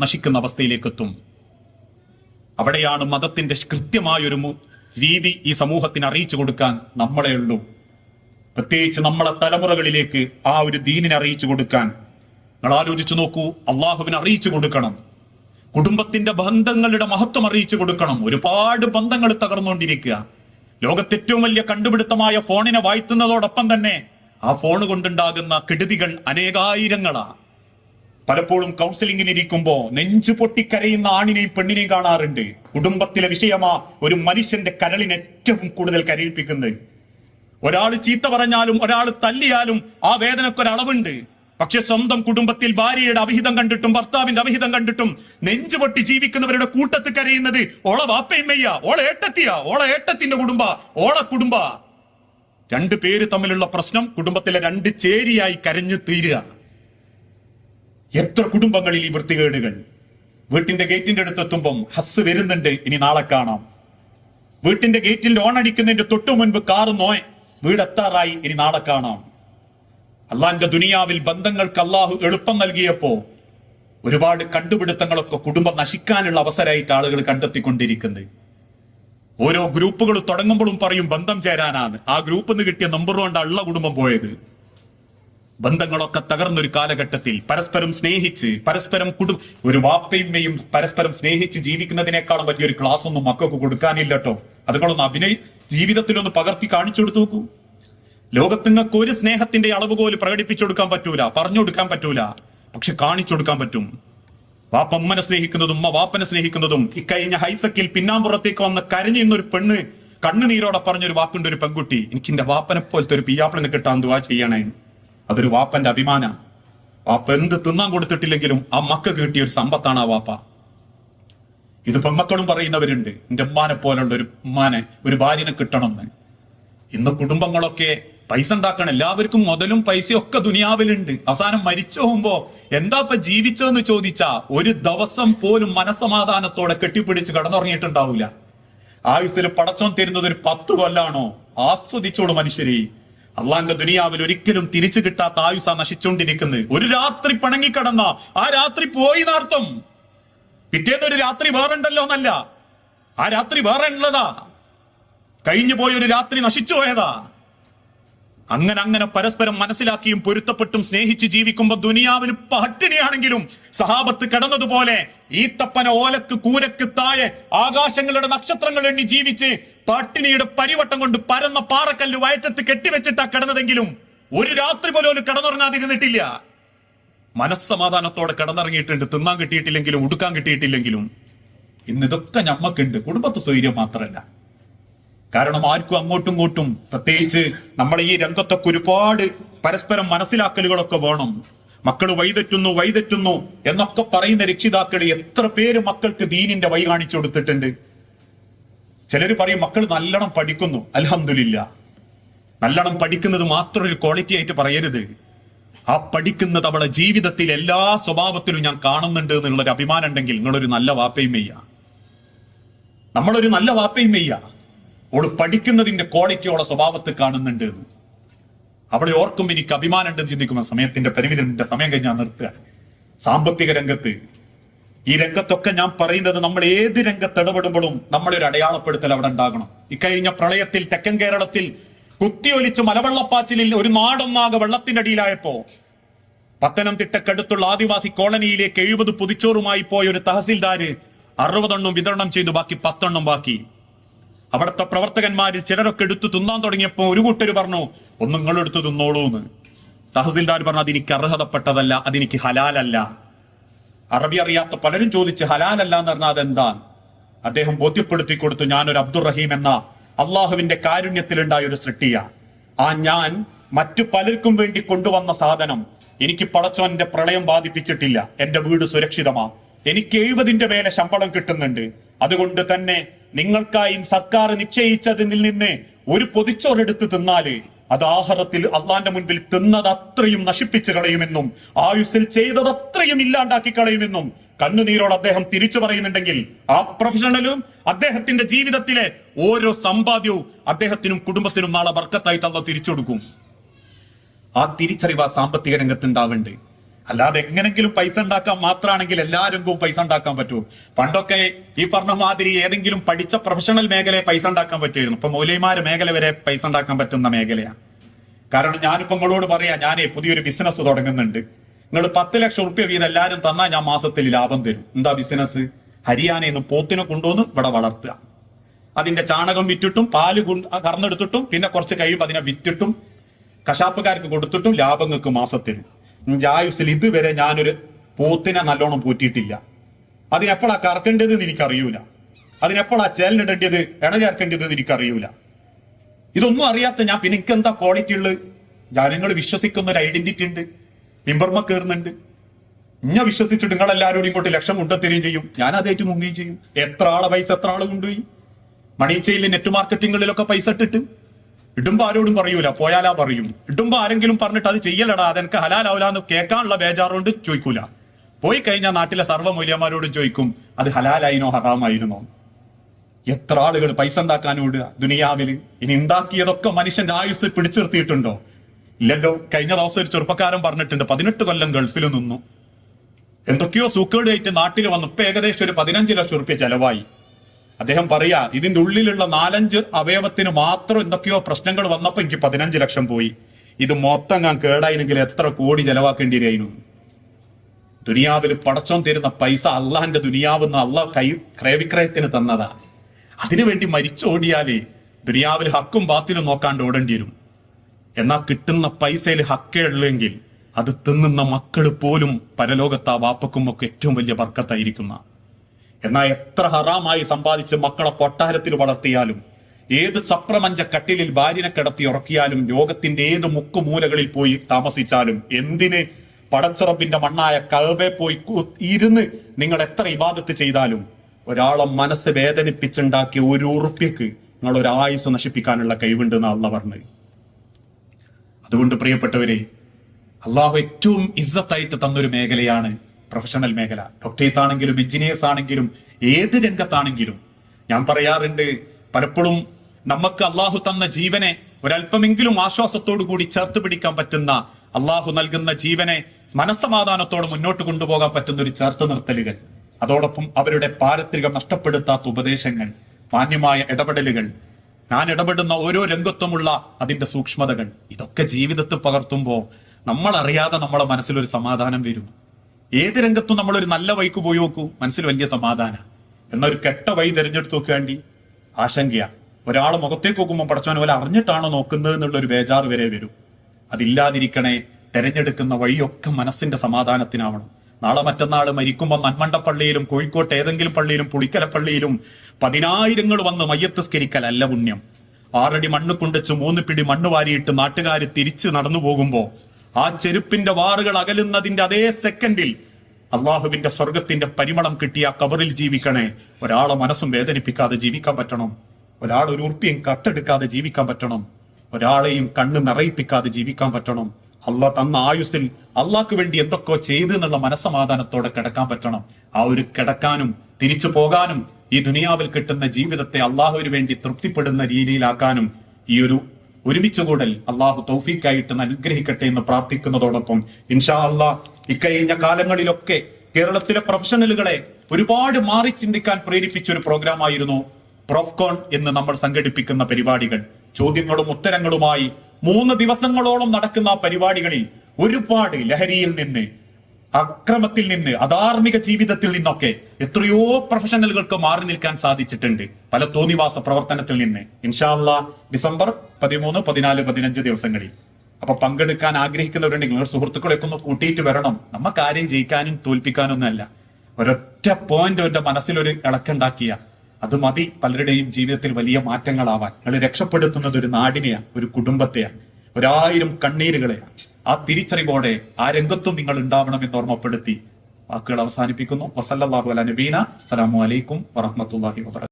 നശിക്കുന്ന അവസ്ഥയിലേക്ക് എത്തും അവിടെയാണ് മതത്തിന്റെ കൃത്യമായൊരു രീതി ഈ സമൂഹത്തിന് അറിയിച്ചു കൊടുക്കാൻ നമ്മളെ ഉള്ളൂ. പ്രത്യേകിച്ച് നമ്മളെ തലമുറകളിലേക്ക് ആ ഒരു ദീനിനെ അറിയിച്ചു കൊടുക്കാൻ. നിങ്ങൾ ആലോചിച്ചു നോക്കൂ അള്ളാഹുവിനെ അറിയിച്ചു കൊടുക്കണം. കുടുംബത്തിന്റെ ബന്ധങ്ങളുടെ മഹത്വം അറിയിച്ചു കൊടുക്കണം. ഒരുപാട് ബന്ധങ്ങൾ തകർന്നുകൊണ്ടിരിക്കുക. ലോകത്തെ ഏറ്റവും വലിയ കണ്ടുപിടുത്തമായ ഫോണിനെ വാഴ്ത്തുന്നതോടൊപ്പം തന്നെ ആ ഫോൺ കൊണ്ടുണ്ടാകുന്ന കെടുതികൾ അനേകായിരങ്ങളാ. പലപ്പോഴും കൗൺസിലിംഗിൽ ഇരിക്കുമ്പോ നെഞ്ചു പൊട്ടിക്കരയുന്ന ആണിനെയും പെണ്ണിനെയും കാണാറുണ്ട്. കുടുംബത്തിലെ വിഷയമാ ഒരു മനുഷ്യന്റെ കരളിന് ഏറ്റവും കൂടുതൽ കരയിപ്പിക്കുന്നത്. ഒരാൾ ചീത്ത പറഞ്ഞാലും ഒരാൾ തല്ലിയാലും ആ വേദനക്കൊരളവുണ്ട് പക്ഷെ സ്വന്തം കുടുംബത്തിൽ ഭാര്യയുടെ അവിഹിതം കണ്ടിട്ടും ഭർത്താവിന്റെ അവിഹിതം കണ്ടിട്ടും നെഞ്ചു പൊട്ടി ജീവിക്കുന്നവരുടെ കൂട്ടത്തിൽ കരയുന്നത് ഓളെ വാപ്പയമ്മയ്യ ഓള ഏട്ടത്തിയ ഓള ഏട്ടത്തിന്റെ കുടുംബ ഓള കുടുംബ. രണ്ടു പേര് തമ്മിലുള്ള പ്രശ്നം കുടുംബത്തിലെ രണ്ട് ചേരിയായി കരഞ്ഞു തീരുക. എത്ര കുടുംബങ്ങളിൽ ഈ വൃത്തികേടുകൾ? വീട്ടിന്റെ ഗേറ്റിന്റെ അടുത്തെത്തുമ്പം ഹസ് വരുന്നുണ്ട് ഇനി നാളെ കാണാം. വീട്ടിന്റെ ഗേറ്റിൽ ഓൺ അടിക്കുന്നതിന്റെ തൊട്ടു മുൻപ് കാറ് നോയ് വീടെത്താറായി ഇനി നാളെ കാണാം. അള്ളാന്റെ ദുനിയാവിൽ ബന്ധങ്ങൾക്ക് അള്ളാഹു എളുപ്പം നൽകിയപ്പോ ഒരുപാട് കണ്ടുപിടുത്തങ്ങളൊക്കെ കുടുംബം നശിക്കാനുള്ള അവസരമായിട്ട് ആളുകൾ കണ്ടെത്തിക്കൊണ്ടിരിക്കുന്നത്. ഓരോ ഗ്രൂപ്പുകൾ തുടങ്ങുമ്പോഴും പറയും ബന്ധം ചേരാനാണ്. ആ ഗ്രൂപ്പിൽ നിന്ന് കിട്ടിയ നമ്പർ കൊണ്ടാണ് ഉള്ള കുടുംബം പോയത്. ബന്ധങ്ങളൊക്കെ തകർന്നൊരു കാലഘട്ടത്തിൽ പരസ്പരം സ്നേഹിച്ച് പരസ്പരം കുടും ഒരു വാപ്പയുമ്മയും പരസ്പരം സ്നേഹിച്ച് ജീവിക്കുന്നതിനേക്കാളും വലിയൊരു ക്ലാസ് ഒന്നും മക്കൾക്ക് കൊടുക്കാനില്ല കേട്ടോ അതുങ്ങളൊന്ന് അഭിനയ് ജീവിതത്തിലൊന്ന് പകർത്തി കാണിച്ചു കൊടുത്തു നോക്കൂ. ലോകത്ത് നിങ്ങൾക്ക് ഒരു സ്നേഹത്തിന്റെ അളവ് പോലും പ്രകടിപ്പിച്ചു കൊടുക്കാൻ പറ്റൂല പറഞ്ഞു കൊടുക്കാൻ പറ്റൂല പക്ഷെ കാണിച്ചു കൊടുക്കാൻ പറ്റും. വാപ്പമ്മനെ സ്നേഹിക്കുന്നതും ഉമ്മ വാപ്പനെ സ്നേഹിക്കുന്നതും ഇക്കഴിഞ്ഞ ഹൈസക്കിൽ പിന്നാമ്പുറത്തേക്ക് വന്ന് കരഞ്ഞു നിന്നൊരു പെണ്ണ് കണ്ണുനീരോടെ പറഞ്ഞൊരു വാക്കുണ്ട് ഒരു പെൺകുട്ടി എനിക്ക് എന്റെ വാപ്പനെ പോലത്തെ ഒരു പിയാപ്പിളിനെ കിട്ടാൻ ദുവാ ചെയ്യണേ? അതൊരു വാപ്പന്റെ അഭിമാന. വാപ്പ എന്ത് തിന്നാൻ കൊടുത്തിട്ടില്ലെങ്കിലും ആ മക്ക കിട്ടിയ ഒരു സമ്പത്താണ് ആ വാപ്പ. ഇത് പെമ്മക്കളും പറയുന്നവരുണ്ട് എന്റെ ഉമ്മാനെ പോലുള്ള ഒരു ഉമ്മാനെ ഒരു ഭാര്യനെ കിട്ടണമെന്ന്. ഇന്ന് കുടുംബങ്ങളൊക്കെ പൈസ ഉണ്ടാക്കണം. എല്ലാവർക്കും മുതലും പൈസയും ഒക്കെ ദുനിയാവിലുണ്ട്. അവസാനം മരിച്ചു പോകുമ്പോ എന്താ ഇപ്പൊ ജീവിച്ചതെന്ന് ചോദിച്ചാ ഒരു ദിവസം പോലും മനസമാധാനത്തോടെ കെട്ടിപ്പിടിച്ച് കടന്നുറങ്ങിയിട്ടുണ്ടാവില്ല ആയുസ്സിൽ പടച്ചോൻ തരുന്നത് ഒരു പത്ത് കൊല്ലാണോ? ആസ്വദിച്ചോളൂ മനുഷ്യരെ. അള്ളാന്റെ ദുനിയാവിൽ ഒരിക്കലും തിരിച്ചു കിട്ടാത്ത ആയുസ നശിച്ചുകൊണ്ടിരിക്കുന്നത്. ഒരു രാത്രി പണങ്ങിക്കടന്ന ആ രാത്രി പോയി നാർത്തും പിറ്റേന്ന് ഒരു രാത്രി വേറുണ്ടല്ലോ എന്നല്ല. ആ രാത്രി വേറെ ഉള്ളതാ കഴിഞ്ഞു പോയ ഒരു രാത്രി നശിച്ചു പോയതാ അങ്ങനെ അങ്ങനെ പരസ്പരം മനസ്സിലാക്കിയും പൊരുത്തപ്പെട്ടും സ്നേഹിച്ച് ജീവിക്കുമ്പോൾ ദുനിയാവിന് പട്ടിണിയാണെങ്കിലും സഹാബത്ത് കിടന്നതുപോലെ ഈത്തപ്പന ഓലക്ക് കൂരക്ക് താഴെ ആകാശങ്ങളുടെ നക്ഷത്രങ്ങൾ എണ്ണി ജീവിച്ച് പട്ടിണിയുടെ പരിവട്ടം കൊണ്ട് പരന്ന പാറക്കല്ല് വയറ്റത്ത് കെട്ടിവെച്ചിട്ടാ കിടന്നതെങ്കിലും ഒരു രാത്രി പോലും കിടന്നുറങ്ങാതിരുന്നിട്ടില്ല. മനസ്സമാധാനത്തോടെ കിടന്നിറങ്ങിയിട്ടുണ്ട്. തിന്നാൻ കിട്ടിയിട്ടില്ലെങ്കിലും ഉടുക്കാൻ കിട്ടിയിട്ടില്ലെങ്കിലും. ഇന്നിതൊക്കെ ഞമ്മക്കുണ്ട്. കുടുംബത്തെ സ്വൈര്യം മാത്രമല്ല കാരണം ആർക്കും അങ്ങോട്ടും ഇങ്ങോട്ടും പ്രത്യേകിച്ച് നമ്മളെ ഈ രംഗത്തൊക്കെ ഒരുപാട് പരസ്പരം മനസ്സിലാക്കലുകളൊക്കെ വേണം. മക്കൾ വഴിതെറ്റുന്നു വഴിതെറ്റുന്നു എന്നൊക്കെ പറയുന്ന രക്ഷിതാക്കൾ എത്ര പേര് മക്കൾക്ക് ദീനിന്റെ വഴി കാണിച്ചു കൊടുത്തിട്ടുണ്ട്. ചിലര് പറയും മക്കൾ നല്ലോണം പഠിക്കുന്നു. അലഹമില്ല നല്ലോണം പഠിക്കുന്നത് മാത്രം ഒരു ക്വാളിറ്റി ആയിട്ട് പറയരുത്. ആ പഠിക്കുന്നത് അവളെ ജീവിതത്തിൽ എല്ലാ സ്വഭാവത്തിലും ഞാൻ കാണുന്നുണ്ട് എന്നുള്ളൊരു അഭിമാനം ഉണ്ടെങ്കിൽ നിങ്ങളൊരു നല്ല വാപ്പയും മെയ്യ നമ്മളൊരു നല്ല വാപ്പയും മെയ്യ ഓൾ പഠിക്കുന്നതിന്റെ ക്വാളിറ്റി ഓളെ സ്വഭാവത്തിൽ കാണുന്നുണ്ട് എന്ന്. അവളെ ഓർക്കും എനിക്ക് അഭിമാനം ഉണ്ടെന്ന് ചിന്തിക്കുമ്പോൾ സമയത്തിന്റെ പരിമിതിന്റെ സമയം കഴിഞ്ഞാൽ നിർത്തുക. സാമ്പത്തിക രംഗത്ത് ഈ രംഗത്തൊക്കെ ഞാൻ പറയുന്നത് നമ്മൾ ഏത് രംഗത്ത് ഇടപെടുമ്പോഴും നമ്മളൊരു അടയാളപ്പെടുത്തൽ അവിടെ ഉണ്ടാകണം. ഇക്കഴിഞ്ഞ പ്രളയത്തിൽ തെക്കൻ കേരളത്തിൽ കുത്തിയൊലിച്ച് മലവെള്ളപ്പാച്ചിലിൽ ഒരു നാടൊന്നാകെ വെള്ളത്തിന്റെ അടിയിലായപ്പോ പത്തനംതിട്ടക്കടുത്തുള്ള ആദിവാസി കോളനിയിലേക്ക് എഴുപത് പുതിച്ചോറുമായി പോയ ഒരു തഹസിൽദാര് അറുപതെണ്ണം വിതരണം ചെയ്തു. ബാക്കി പത്തെണ്ണം ബാക്കി. അവിടുത്തെ പ്രവർത്തകന്മാരിൽ ചിലരൊക്കെ എടുത്തു തിന്നാൻ തുടങ്ങിയപ്പോൾ ഒരു കൂട്ടർ പറഞ്ഞു ഒന്ന് നിങ്ങളെടുത്ത് തിന്നോളൂ എന്ന് തഹസിൽദാർ പറഞ്ഞു അതെനിക്ക് അർഹതപ്പെട്ടതല്ല അതെനിക്ക് ഹലാലല്ല. അറബി അറിയാത്ത പലരും ചോദിച്ച് ഹലാലല്ല എന്ന് പറഞ്ഞാൽ അതെന്താ അദ്ദേഹം ബോധ്യപ്പെടുത്തി കൊടുത്തു ഞാനൊരു അബ്ദുറഹീം എന്ന അള്ളാഹുവിന്റെ കാരുണ്യത്തിലുണ്ടായ ഒരു സൃഷ്ടിയ. ആ ഞാൻ മറ്റു പലർക്കും വേണ്ടി കൊണ്ടുവന്ന സാധനം. എനിക്ക് പടച്ചോന്റെ പ്രളയം ബാധിപ്പിച്ചിട്ടില്ല. എന്റെ വീട് സുരക്ഷിതമാ. എനിക്ക് എഴുപതിന്റെ മേലെ ശമ്പളം കിട്ടുന്നുണ്ട്. അതുകൊണ്ട് തന്നെ നിങ്ങൾക്കായി സർക്കാർ നിശ്ചയിച്ചതിൽ നിന്ന് ഒരു പൊതിച്ചോറെടുത്ത് തിന്നാൽ അത് ആഹാരത്തിൽ അള്ളാന്റെ മുൻപിൽ തിന്നത് അത്രയും നശിപ്പിച്ചു കളയുമെന്നും ആയുസ്സിൽ ചെയ്തത് അത്രയും ഇല്ലാണ്ടാക്കി കളയുമെന്നും കണ്ണുനീരോട് അദ്ദേഹം തിരിച്ചു പറയുന്നുണ്ടെങ്കിൽ ആ പ്രൊഫഷണലും അദ്ദേഹത്തിന്റെ ജീവിതത്തിലെ ഓരോ സമ്പാദ്യവും അദ്ദേഹത്തിനും കുടുംബത്തിനും നാളെ വർക്കത്തായിട്ട് അള്ള തിരിച്ചു കൊടുക്കും ആ തിരിച്ചറിവ് ആ സാമ്പത്തിക രംഗത്ത് ഉണ്ടാവുന്നുണ്ട് അല്ലാതെ എങ്ങനെങ്കിലും പൈസ ഉണ്ടാക്കാൻ മാത്രമാണെങ്കിൽ എല്ലാ രംഗവും പൈസ ഉണ്ടാക്കാൻ പറ്റുമോ? പണ്ടൊക്കെ ഈ പറഞ്ഞ മാതിരി ഏതെങ്കിലും പഠിച്ച പ്രൊഫഷണൽ മേഖലയെ പൈസ ഉണ്ടാക്കാൻ പറ്റുമായിരുന്നു. ഇപ്പൊ മൗലിമാര് മേഖല വരെ പൈസ ഉണ്ടാക്കാൻ പറ്റുന്ന മേഖലയാണ് കാരണം ഞാനിപ്പോ നിങ്ങളോട് പറയാ ഞാനേ പുതിയൊരു ബിസിനസ് തുടങ്ങുന്നുണ്ട്. നിങ്ങൾ പത്ത് ലക്ഷം റുപ്യ വീതം എല്ലാവരും തന്നാൽ ഞാൻ മാസത്തിൽ ലാഭം തരും. എന്താ ബിസിനസ് ഹരിയാനയിൽ നിന്ന് പോത്തിനെ കൊണ്ടുവന്ന് ഇവിടെ വളർത്തുക. അതിന്റെ ചാണകം വിറ്റിട്ടും പാൽ കറന്നെടുത്തിട്ടും പിന്നെ കുറച്ച് കഴിയുമ്പോൾ അതിനെ വിറ്റിട്ടും കശാപ്പുകാർക്ക് കൊടുത്തിട്ടും ലാഭങ്ങൾക്ക് നിങ്ങൾക്ക് ജായുസിൽ ഇതുവരെ ഞാനൊരു പോത്തിനെ നല്ലോണം പൂറ്റിയിട്ടില്ല. അതിനെപ്പോഴാ കറക്കേണ്ടത് എന്ന് എനിക്കറിയൂല. അതിനെപ്പോഴാ ചേലിനിടേണ്ടത് ഇണ ചേർക്കേണ്ടത് എന്ന് എനിക്കറിയൂല. ഇതൊന്നും അറിയാത്ത ഞാൻ പിന്നെ എനിക്ക് എന്താ ക്വാളിറ്റി ഉള്ളത്? ജനങ്ങൾ വിശ്വസിക്കുന്ന ഒരു ഐഡന്റിറ്റി ഉണ്ട്. മിമ്പർമ കയറുന്നുണ്ട്. ഇഞ്ഞ വിശ്വസിച്ചിട്ട് നിങ്ങൾ എല്ലാവരോടും ഇങ്ങോട്ട് ലക്ഷം കൊണ്ടെത്തുകയും ചെയ്യും. ഞാൻ അതായിട്ട് മുങ്ങുകയും ചെയ്യും. എത്ര ആളെ പൈസ എത്ര ആൾ കൊണ്ടുപോയി? മണിച്ചയിൽ നെറ്റ് മാർക്കറ്റിങ്ങുകളിലൊക്കെ പൈസ ഇട്ടിട്ട് ഇടുമ്പോ ആരോടും പറയൂല പോയാലാ പറയും. ഇടുമ്പോ ആരെങ്കിലും പറഞ്ഞിട്ട് അത് ചെയ്യലടാ അതെനിക്ക് ഹലാലാവൂലെന്ന് കേൾക്കാനുള്ള ബേജാറുകൊണ്ട് ചോദിക്കൂല പോയി കഴിഞ്ഞാൽ നാട്ടിലെ സർവ മൂല്യന്മാരോടും ചോദിക്കും അത് ഹലാലായിനോ ഹറാമായിരുന്നോ? എത്ര ആളുകൾ പൈസ ഉണ്ടാക്കാൻ ഓടുക ദുനിയാവിൽ ഇനി ഉണ്ടാക്കിയതൊക്കെ മനുഷ്യന്റെ ആയുസ് പിടിച്ചു നിർത്തിയിട്ടുണ്ടോ? ഇല്ലല്ലോ കഴിഞ്ഞ ദിവസം ഒരു ചെറുപ്പക്കാരൻ പറഞ്ഞിട്ടുണ്ട് പതിനെട്ട് കൊല്ലം ഗൾഫിൽ നിന്നു. എന്തൊക്കെയോ സൂക്കേട് ആയിട്ട് നാട്ടിൽ വന്നു. ഇപ്പൊ ഏകദേശം ഒരു പതിനഞ്ച് ലക്ഷം റുപ്യ ചെലവായി. അദ്ദേഹം പറയാ ഇതിന്റെ ഉള്ളിലുള്ള നാലഞ്ച് അവയവത്തിന് മാത്രം എന്തൊക്കെയോ പ്രശ്നങ്ങൾ വന്നപ്പോ എനിക്ക് പതിനഞ്ച് ലക്ഷം പോയി. ഇത് മൊത്തം ഞാൻ കേടായിരുന്നെങ്കിൽ എത്ര കോടി ചെലവാക്കേണ്ടി വരികയായിരുന്നു ദുനിയാവിൽ പടച്ചോൻ തരുന്ന പൈസ അള്ളാന്റെ ദുനിയാവെന്ന് അള്ളാഹ് കൈ ക്രയവിക്രയത്തിന് തന്നതാ. അതിനുവേണ്ടി മരിച്ചോടിയാലേ ദുനിയാവിൽ ഹക്കും ബാത്തിലും നോക്കാണ്ട് ഓടേണ്ടി വരും. എന്നാൽ കിട്ടുന്ന പൈസയിൽ ഹക്കേ ഉള്ളെങ്കിൽ അത് തിന്നുന്ന മക്കൾ പോലും പരലോകത്താ ആ വാപ്പക്കും ഒക്കെ ഏറ്റവും വലിയ ബർക്കത്തായിരിക്കുന്ന എന്നാൽ എത്ര ഹറാമായി സമ്പാദിച്ച് മക്കളെ കൊട്ടാരത്തിൽ വളർത്തിയാലും ഏത് സപ്രമഞ്ച കട്ടിലിൽ ഭാര്യനെ കിടത്തി ഉറക്കിയാലും ലോകത്തിന്റെ ഏത് മുക്കുമൂലകളിൽ പോയി താമസിച്ചാലും എന്തിന് പടച്ചിറപ്പിന്റെ മണ്ണായ കഴവെ പോയി ഇരുന്ന് നിങ്ങൾ എത്ര ഇബാദത്ത് ചെയ്താലും ഒരാളെ മനസ്സ് വേദനിപ്പിച്ചുണ്ടാക്കിയ ഒരു ഉറുപ്പ്യക്ക് നിങ്ങൾ ഒരു ആയുസ് നശിപ്പിക്കാനുള്ള കഴിവുണ്ട് എന്ന് അള്ള പറഞ്ഞത്. അതുകൊണ്ട് പ്രിയപ്പെട്ടവരെ അള്ളാഹു ഏറ്റവും ഇസ്സത്തായിട്ട് തന്നൊരു മേഖലയാണ് പ്രൊഫഷണൽ മേഖല. ഡോക്ടേഴ്സ് ആണെങ്കിലും എഞ്ചിനീയേഴ്സ് ആണെങ്കിലും ഏത് രംഗത്താണെങ്കിലും ഞാൻ പറയാറുണ്ട് പലപ്പോഴും നമുക്ക് അള്ളാഹു തന്ന ജീവനെ ഒരല്പമെങ്കിലും ആശ്വാസത്തോടു കൂടി ചേർത്ത് പിടിക്കാൻ പറ്റുന്ന അള്ളാഹു നൽകുന്ന ജീവനെ മനസ്സമാധാനത്തോടെ മുന്നോട്ട് കൊണ്ടുപോകാൻ പറ്റുന്ന ഒരു ചേർത്ത് നിർത്തലുകൾ. അതോടൊപ്പം അവരുടെ പാരത്രികം നഷ്ടപ്പെടുത്താത്ത ഉപദേശങ്ങൾ മാന്യമായ ഇടപെടലുകൾ ഞാൻ ഇടപെടുന്ന ഓരോ രംഗത്തുമുള്ള അതിന്റെ സൂക്ഷ്മതകൾ ഇതൊക്കെ ജീവിതത്തിൽ പകർത്തുമ്പോൾ നമ്മൾ അറിയാതെ നമ്മളെ മനസ്സിലൊരു സമാധാനം വരും. ഏത് രംഗത്തും നമ്മൾ ഒരു നല്ല വഴിക്ക് പോയി നോക്കൂ. മനസ്സിൽ വലിയ സമാധാനം. എന്നൊരു കെട്ട വഴി തിരഞ്ഞെടുത്ത് നോക്കുകയാണ്ടി ആശങ്കയാ. ഒരാൾ മുഖത്തേക്ക് നോക്കുമ്പോൾ പടച്ചവനെ പോലെ അറിഞ്ഞിട്ടാണോ നോക്കുന്നത് എന്നുള്ള ഒരു ബേജാറ് വരെ വരും. അതില്ലാതിരിക്കണേ തെരഞ്ഞെടുക്കുന്ന വഴിയൊക്കെ മനസ്സിന്റെ സമാധാനത്തിനാവണം. നാളെ മറ്റന്നാൾ മരിക്കുമ്പോൾ നന്മണ്ട പള്ളിയിലും കോഴിക്കോട്ട് ഏതെങ്കിലും പള്ളിയിലും പുളിക്കല പള്ളിയിലും പതിനായിരങ്ങൾ വന്ന് മയ്യത്തസ്കരിക്കലല്ല പുണ്യം. ആറടി മണ്ണ് കൊണ്ടുവച്ച് മൂന്ന് പിടി മണ്ണ് വാരിയിട്ട് നാട്ടുകാർ തിരിച്ച് നടന്നു പോകുമ്പോ ആ ചെരുപ്പിന്റെ വാറുകൾ അകലുന്നതിന്റെ അതേ സെക്കൻഡിൽ അള്ളാഹുവിന്റെ സ്വർഗത്തിന്റെ പരിമളം കിട്ടിയ കബറിൽ ജീവിക്കണേ. ഒരാളെ മനസ്സും വേദനിപ്പിക്കാതെ ജീവിക്കാൻ പറ്റണം. ഒരാൾ ഒരു ഉറുപ്പിയും കട്ടെടുക്കാതെ ജീവിക്കാൻ പറ്റണം. ഒരാളെയും കണ്ണ് നിറയിപ്പിക്കാതെ ജീവിക്കാൻ പറ്റണം. അള്ളാഹ് തന്ന ആയുസിൽ അള്ളാഹ്ക്ക് വേണ്ടി എന്തൊക്കെ ചെയ്തു എന്നുള്ള മനസ്സമാധാനത്തോടെ കിടക്കാൻ പറ്റണം. ആ ഒരു കിടക്കാനും തിരിച്ചു പോകാനും ഈ ദുനിയാവിൽ കിട്ടുന്ന ജീവിതത്തെ അള്ളാഹുവിന് വേണ്ടി തൃപ്തിപ്പെടുന്ന രീതിയിലാക്കാനും ഈ ഒരു ഒരുമിച്ച് കൂടൽ അള്ളാഹു തൗഫീഖായിട്ട് അനുഗ്രഹിക്കട്ടെ എന്ന് പ്രാർത്ഥിക്കുന്നതോടൊപ്പം ഇൻഷാ അള്ളാ ഇക്കഴിഞ്ഞ കാലങ്ങളിലൊക്കെ കേരളത്തിലെ പ്രൊഫഷണലുകളെ ഒരുപാട് മാറി ചിന്തിക്കാൻ പ്രേരിപ്പിച്ച ഒരു പ്രോഗ്രാം ആയിരുന്നു പ്രൊഫ്കോൺ എന്ന് നമ്മൾ സംഘടിപ്പിക്കുന്ന പരിപാടികൾ. ചോദ്യങ്ങളും ഉത്തരങ്ങളുമായി മൂന്ന് ദിവസങ്ങളോളം നടക്കുന്ന പരിപാടികളിൽ ഒരുപാട് ലഹരിയിൽ നിന്ന് അക്രമത്തിൽ നിന്ന് അധാർമിക ജീവിതത്തിൽ നിന്നൊക്കെ എത്രയോ പ്രൊഫഷണലുകൾക്ക് മാറി നിൽക്കാൻ സാധിച്ചിട്ടുണ്ട്. പല തോന്നിവാസ പ്രവർത്തനത്തിൽ നിന്ന്. ഇൻഷാല്ല ഡിസംബർ പതിമൂന്ന് പതിനാല് പതിനഞ്ച് ദിവസങ്ങളിൽ. അപ്പൊ പങ്കെടുക്കാൻ ആഗ്രഹിക്കുന്നവരുണ്ടെങ്കിൽ നിങ്ങൾ സുഹൃത്തുക്കളെയൊക്കെ ഒന്ന് കൂട്ടിയിട്ട് വരണം. നമ്മ കാര്യം ജയിക്കാനും തോൽപ്പിക്കാനും ഒന്നല്ല ഒരൊറ്റ പോയിന്റ് അവന്റെ മനസ്സിലൊരു ഇളക്കുണ്ടാക്കിയ അത് മതി പലരുടെയും ജീവിതത്തിൽ വലിയ മാറ്റങ്ങളാവാൻ. നിങ്ങൾ രക്ഷപ്പെടുത്തുന്നത് ഒരു നാടിനെയാണ് ഒരു കുടുംബത്തെയാണ് ഒരായിരം കണ്ണീരുകളെ ആ തിരിച്ചറിവോടെ ആ രംഗത്തും നിങ്ങൾ ഉണ്ടാവണം എന്ന് ഓർമ്മപ്പെടുത്തി വാക്കുകൾ അവസാനിപ്പിക്കുന്നു. വസല്ലാഹു അല നബീന. അസ്സലാമു അലൈക്കും വറഹമത്തല്ലാഹി വബറകാതുഹു.